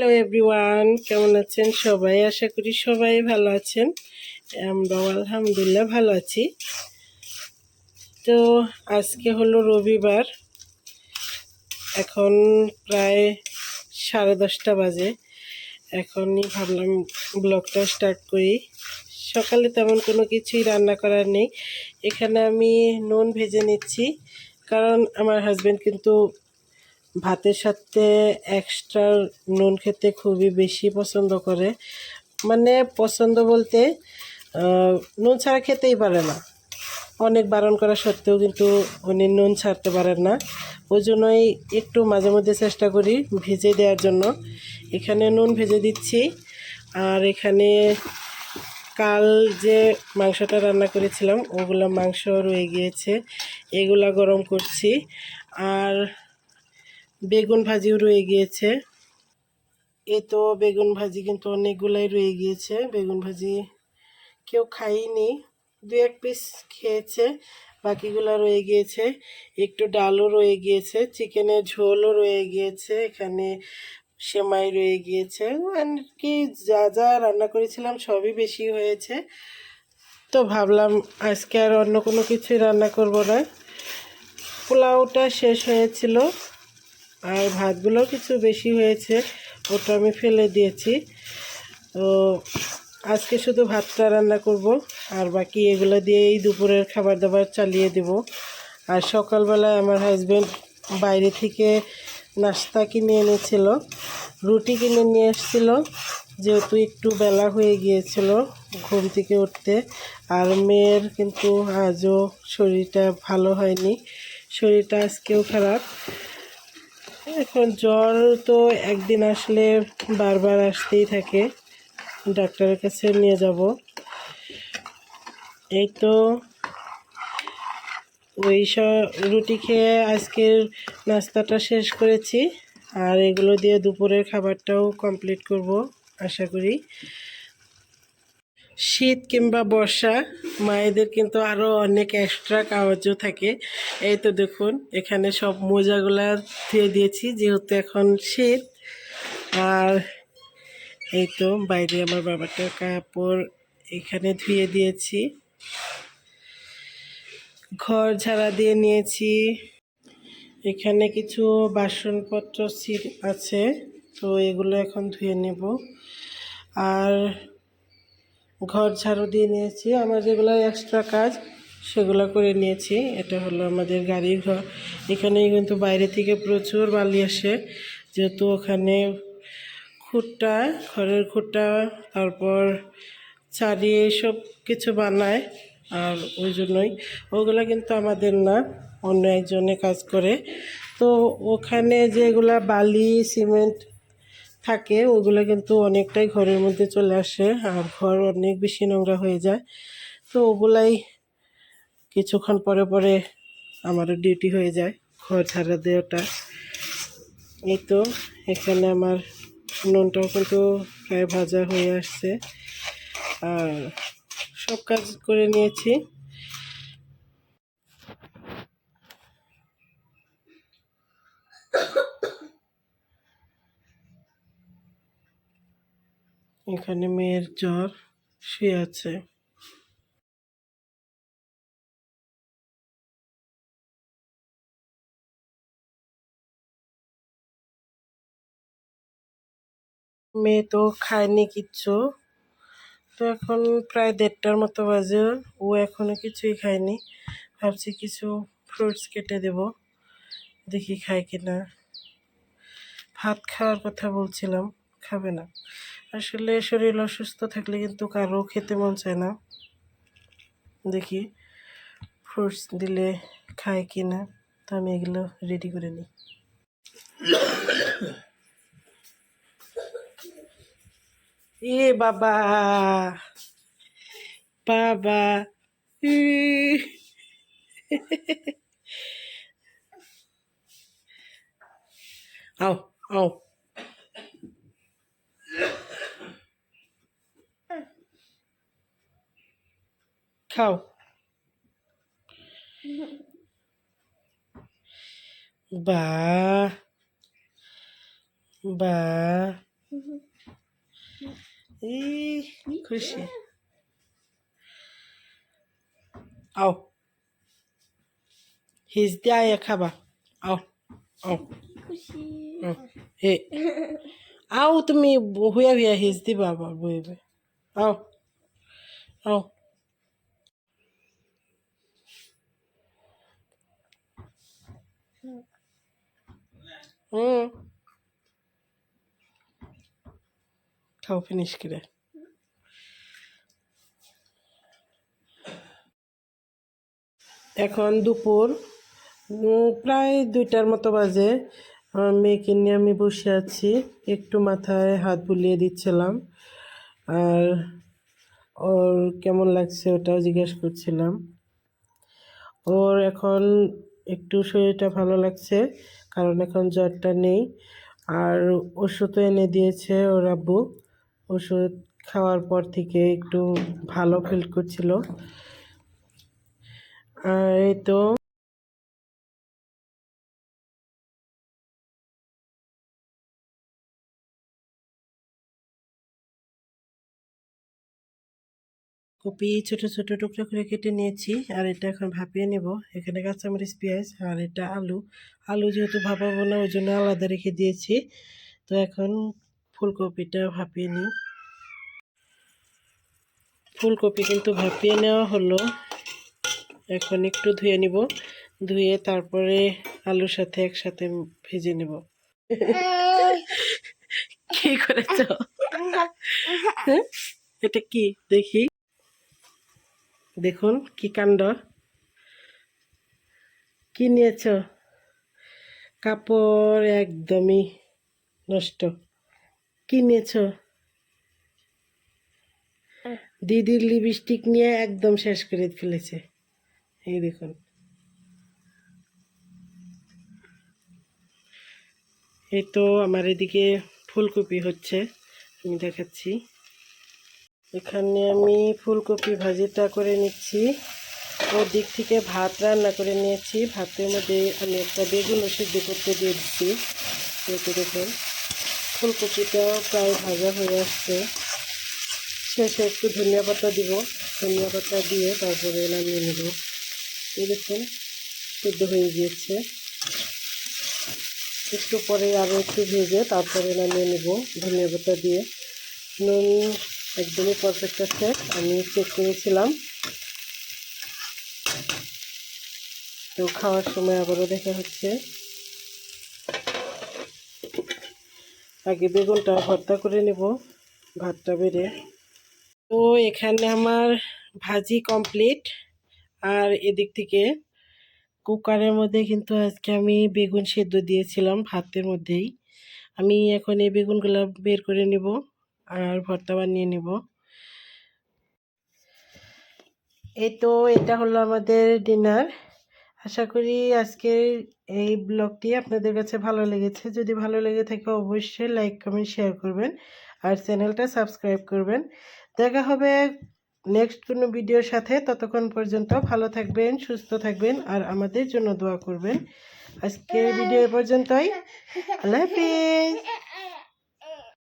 Hello everyone কেমন আছেন সবাই? আশা করি সবাই ভালো আছেন। আমরাও আলহামদুলিল্লাহ ভালো আছি। তো আজকে হলো রবিবার। এখন প্রায় সাড়ে দশটা বাজে। এখনই ভাবলাম ব্লগটা স্টার্ট করি। সকালে তেমন কোনো কিছুই রান্না করার নেই। এখানে আমি নুন ভেজে নিচ্ছি। কারণ আমার হাজব্যান্ড কিন্তু ভাতের সাথে এক্সট্রা নুন খেতে খুবই বেশি পছন্দ করে। মানে পছন্দ বলতে নুন ছাড়া খেতেই পারে না। অনেক বারণ করা সত্ত্বেও কিন্তু উনি নুন ছাড়তে পারেন না। ওই জন্যই একটু মাঝে মধ্যে চেষ্টা করি ভেজে দেওয়ার জন্য। এখানে নুন ভেজে দিচ্ছি। আর এখানে কাল যে মাংসটা রান্না করেছিলাম, ওগুলো মাংস রয়ে গিয়েছে। এগুলা গরম করছি। আর বেগুন ভাজিও রয়ে গিয়েছে। এ তো বেগুন ভাজি কিন্তু অনেকগুলাই রয়ে গিয়েছে। বেগুন ভাজি কেউ খাইনি দু এক পিস খেয়েছে, বাকিগুলো রয়ে গিয়েছে। একটু ডালও রয়ে গিয়েছে, চিকেনের ঝোলও রয়ে গিয়েছে, এখানে সেমাই রয়ে গিয়েছে। আর কি যা যা রান্না করেছিলাম সবই বেশি হয়েছে। তো ভাবলাম আজকে আর অন্য কোনো কিছুই রান্না করব না। পোলাওটা শেষ হয়েছিল। আর ভাতগুলো কিছু বেশি হয়েছে, ওটা আমি ফেলে দিয়েছি। তো আজকে শুধু ভাতটা রান্না করব, আর বাকি এগুলো দিয়েই দুপুরের খাবার দাবার চালিয়ে দেব। আর সকালবেলায় আমার হাজব্যান্ড বাইরে থেকে নাস্তা কিনে এনেছিল, রুটি কিনে নিয়ে এসেছিল, যেহেতু একটু বেলা হয়ে গিয়েছিল ঘুম থেকে উঠতে। আর মেয়ের কিন্তু আজও শরীরটা ভালো হয়নি, শরীরটা আজকেও খারাপ। এখন জ্বর তো একদিন আসলে বারবার আসতেই থাকে। ডাক্তারের কাছে নিয়ে যাব। এই তো ওই রুটি খেয়ে আজকের নাস্তাটা শেষ করেছি। আর এগুলো দিয়ে দুপুরের খাবারটাও কমপ্লিট করব, আশা করি। শীত কিংবা বর্ষা, মায়েদের কিন্তু আরও অনেক এক্সট্রা কাগজও থাকে। এই তো দেখুন, এখানে সব মোজাগুলা ধুয়ে দিয়েছি, যেহেতু এখন শীত। আর এই তো বাইরে আমার বাবাটার কাপড় এখানে ধুয়ে দিয়েছি। ঘর ঝাড়া দিয়ে নিয়েছি। এখানে কিছু বাসনপত্র সিট আছে, তো এগুলো এখন ধুয়ে নেব। আর ঘর ঝাড়ু দিয়ে নিয়েছি। আমার যেগুলো এক্সট্রা কাজ, সেগুলো করে নিয়েছি। এটা হলো আমাদের গাড়ির ঘর। এখানে কিন্তু বাইরে থেকে প্রচুর বালি আসে। যেহেতু ওখানে খুঁটটা ঘরের খুঁটটা তারপর চারিয়ে সব কিছু বানায়। আর ওই জন্যই। ওগুলো কিন্তু আমাদের না, অন্য একজনে কাজ করে। তো ওখানে যেগুলা বালি, সিমেন্ট থাকে, ওগুলো কিন্তু অনেকটাই ঘরের মধ্যে চলে আসে আর ঘর অনেক বেশি নোংরা হয়ে যায়। তো ওগুলাই কিছুক্ষণ পরে পরে আমারও ডিউটি হয়ে যায় ঘর ঝাড়া দেওয়াটা। এই তো, এখানে আমার নুনটাও কিন্তু প্রায় ভাজা হয়ে আসছে। আর সব কাজ করে নিয়েছি। এখানে মেয়ের জ্বর শুয়ে আছে। মেয়ে তো খায়নি কিচ্ছু। তো এখন প্রায় দেড়টার মতো বাজে। ও এখনও কিছুই খায়নি। ভাবছি কিছু ফ্রুটস কেটে দেব। দেখি খায় কিনা। ভাত খাওয়ার কথা বলছিলাম, খাবে না। আসলে শরীর অসুস্থ থাকলে কিন্তু কারও খেতে মন চায় না। দেখি ফ্রুটস দিলে খায় কি না, তো আমি এগুলো রেডি করে নিই। এ বাবা বাবা আও আও খাও বা বা এই খুশি আও হিজ দিয়ে আয়া খাবা আও আও খুশি আও। এ আও তুমি হুয়া হুয়া হিজ দিবা আবার বই বই আও আও হুম। খাও ফিনিশ করে। এখন দুপুর প্রায় দুইটার মতো বাজে। মেয়েকে নিয়ে আমি বসে আছি, একটু মাথায় হাত বুলিয়ে দিচ্ছিলাম। আর ওর কেমন লাগছে ওটাও জিজ্ঞেস করছিলাম। ওর এখন একটু শরীরটা ভালো লাগছে। কারণ এখন জ্বরটা নেই। আর ওষুধও এনে দিয়েছে ওর আব্বু। ওষুধ খাওয়ার পর থেকে একটু ভালো ফিল করছিল। আর এই তো কপি ছোট ছোট টুকরো করে কেটে নিয়েছি। আর এটা এখন ভাপিয়ে নেব। এখানে কাঁচামরিচ পেঁয়াজ আর এটা আলু। আলু যেহেতু ভাপাবো না ওই জন্য আলাদা রেখে দিয়েছি। তো এখন ফুলকপিটা ভাপিয়ে নিই। ফুলকপি কিন্তু ভাপিয়ে নেওয়া হলো। এখন একটু ধুয়ে নিব। ধুয়ে তারপরে আলুর সাথে একসাথে ভেজে নেব। কি করেছ? হ্যাঁ? এটা কি? দেখি। দেখুন কি কাণ্ড। কি নিয়েছ? কাপড় একদমই নষ্ট। কি নিয়েছ? দিদির লিপস্টিক নিয়ে একদম শেষ করে ফেলেছে। এই দেখুন। এই তো আমার এদিকে ফুলকপি হচ্ছে, আমি দেখাচ্ছি। এখানে আমি ফুলকপি ভাজিটা করে নিচ্ছি। ওর দিক থেকে ভাত রান্না করে নিয়েছি। ভাতের মধ্যে আমি একটা বেগুনও সিদ্ধ করতে দিয়ে দিচ্ছি। এতে দেখুন, ফুলকপিটাও প্রায় ভাজা হয়ে আসছে। শেষে একটু ধনিয়া পাতা দিব। ধনিয়া পাতা দিয়ে তারপরে নামিয়ে নেব। এই দেখুন, সিদ্ধ হয়ে গিয়েছে। একটু পরে আরও একটু ভেজে তারপরে নামিয়ে নেব ধনিয়া পাতা দিয়ে। নুন একদমই পারফেক্ট আছে আমি চেক করেছিলাম। তো খাওয়ার সময় আবারও দেখা হচ্ছে। আগে বেগুনটা ভর্তা করে নেব, ভাতটা বেড়ে। তো এখানে আমার ভাজি কমপ্লিট আর এদিক থেকে কুকারের মধ্যে কিন্তু আজকে আমি বেগুন সেদ্ধ দিয়েছিলাম, ভাতের মধ্যেই। আমি এখন এই বেগুনগুলো বের করে নেব। আর ভর্তা বানিয়ে নেব। এই তো এটা হলো আমাদের ডিনার। আশা করি আজকের এই ব্লগটি আপনাদের কাছে ভালো লেগেছে। যদি ভালো লেগে থাকে অবশ্যই লাইক, কমেন্ট, শেয়ার করবেন আর চ্যানেলটা সাবস্ক্রাইব করবেন। দেখা হবে নেক্সট কোনো ভিডিওর সাথে। ততক্ষণ পর্যন্ত ভালো থাকবেন, সুস্থ থাকবেন আর আমাদের জন্য দোয়া করবেন। আজকের ভিডিও পর্যন্তই। আল্লাহ হাফিজ।